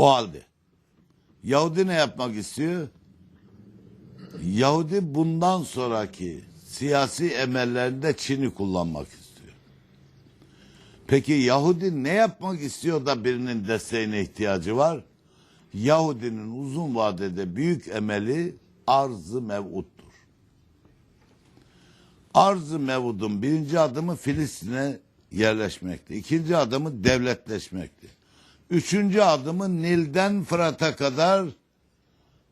O halde Yahudi ne yapmak istiyor? Yahudi bundan sonraki siyasi emellerinde Çin'i kullanmak istiyor. Peki Yahudi ne yapmak istiyor da birinin desteğine ihtiyacı var? Yahudinin uzun vadede büyük emeli arz-ı mev'uttur. Arz-ı mev'udun birinci adımı Filistin'e yerleşmekti. İkinci adımı devletleşmekti. Üçüncü adımı Nil'den Fırat'a kadar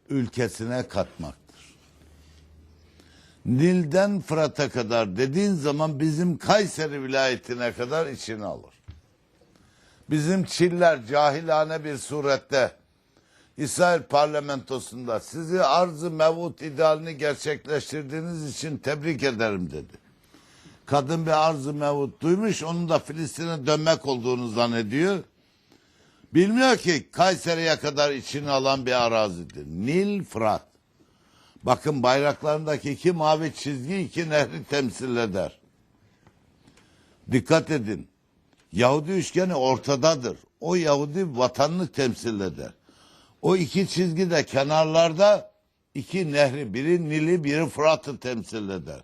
ülkesine katmaktır. Nil'den Fırat'a kadar dediğin zaman bizim Kayseri vilayetine kadar içine alır. Bizim Çiller cahilane bir surette İsrail parlamentosunda sizi arz-ı mevut idealini gerçekleştirdiğiniz için tebrik ederim dedi. Kadın bir arz-ı mevut duymuş onun da Filistin'e dönmek olduğunu zannediyor. Bilmiyor ki Kayseri'ye kadar içine alan bir arazidir. Nil Fırat. Bakın bayraklarındaki iki mavi çizgi iki nehri temsil eder. Dikkat edin. Yahudi üçgeni ortadadır. O Yahudi vatanını temsil eder. O iki çizgi de kenarlarda iki nehri, biri Nil'i, biri Fırat'ı temsil eder.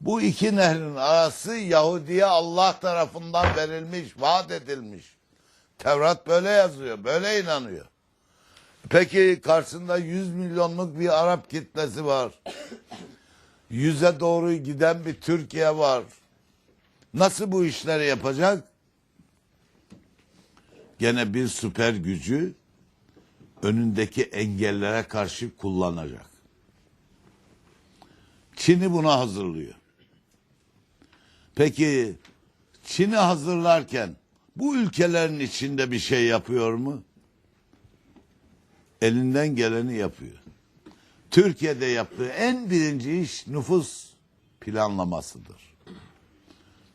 Bu iki nehrin arası Yahudi'ye Allah tarafından verilmiş, vaat edilmiş. Tevrat böyle yazıyor, böyle inanıyor. Peki karşısında 100 milyonluk bir Arap kitlesi var. Yüze doğru giden bir Türkiye var. Nasıl bu işleri yapacak? Gene bir süper gücü önündeki engellere karşı kullanacak. Çin'i buna hazırlıyor. Peki Çin'i hazırlarken bu ülkelerin içinde bir şey yapıyor mu? Elinden geleni yapıyor. Türkiye'de yaptığı en birinci iş nüfus planlamasıdır.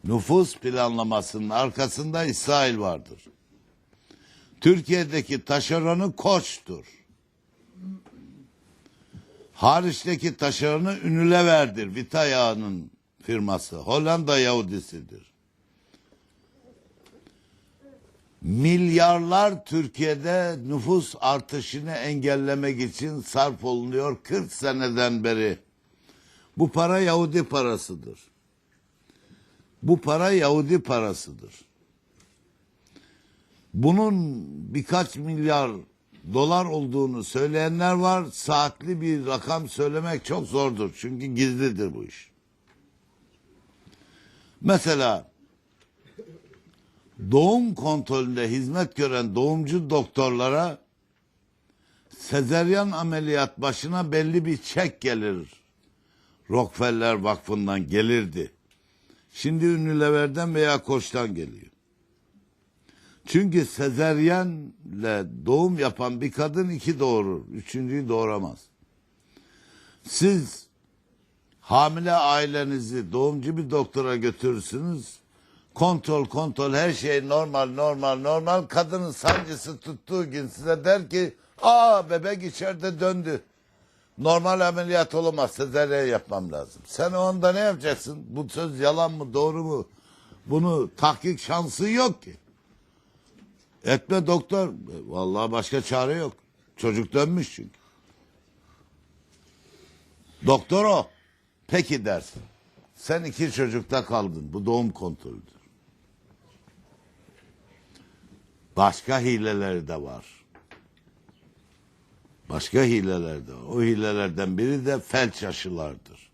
Nüfus planlamasının arkasında İsrail vardır. Türkiye'deki taşeronu Koç'tur. Hariçteki taşeronu Unilever'dir. Vita yağının firması. Hollanda Yahudisidir. Milyarlar Türkiye'de nüfus artışını engellemek için sarf olunuyor 40 seneden beri. Bu para Yahudi parasıdır. Bu para Yahudi parasıdır. Bunun birkaç milyar dolar olduğunu söyleyenler var. Saatli bir rakam söylemek çok zordur. Çünkü gizlidir bu iş. Mesela doğum kontrolünde hizmet gören doğumcu doktorlara sezeryan ameliyat başına belli bir çek gelir. Rockefeller Vakfı'ndan gelirdi. Şimdi Ünlülever'den veya Koç'tan geliyor. Çünkü sezeryenle doğum yapan bir kadın iki doğurur. Üçüncüyü doğuramaz. Siz hamile ailenizi doğumcu bir doktora götürürsünüz. Kontrol kontrol her şey normal normal normal. Kadının sancısı tuttuğu gün size der ki aa bebek içeride döndü. Normal ameliyat olamaz. Sezeryen yapmam lazım. Sen o anda ne yapacaksın? Bu söz yalan mı doğru mu? Bunu tahkik şansı yok ki. Etme doktor. Vallahi başka çare yok. Çocuk dönmüş çünkü. Doktor o. Peki dersin. Sen iki çocukta kaldın. Bu doğum kontrolüdür. Başka hileleri de var. Başka hileler de var. O hilelerden biri de felç aşılardır.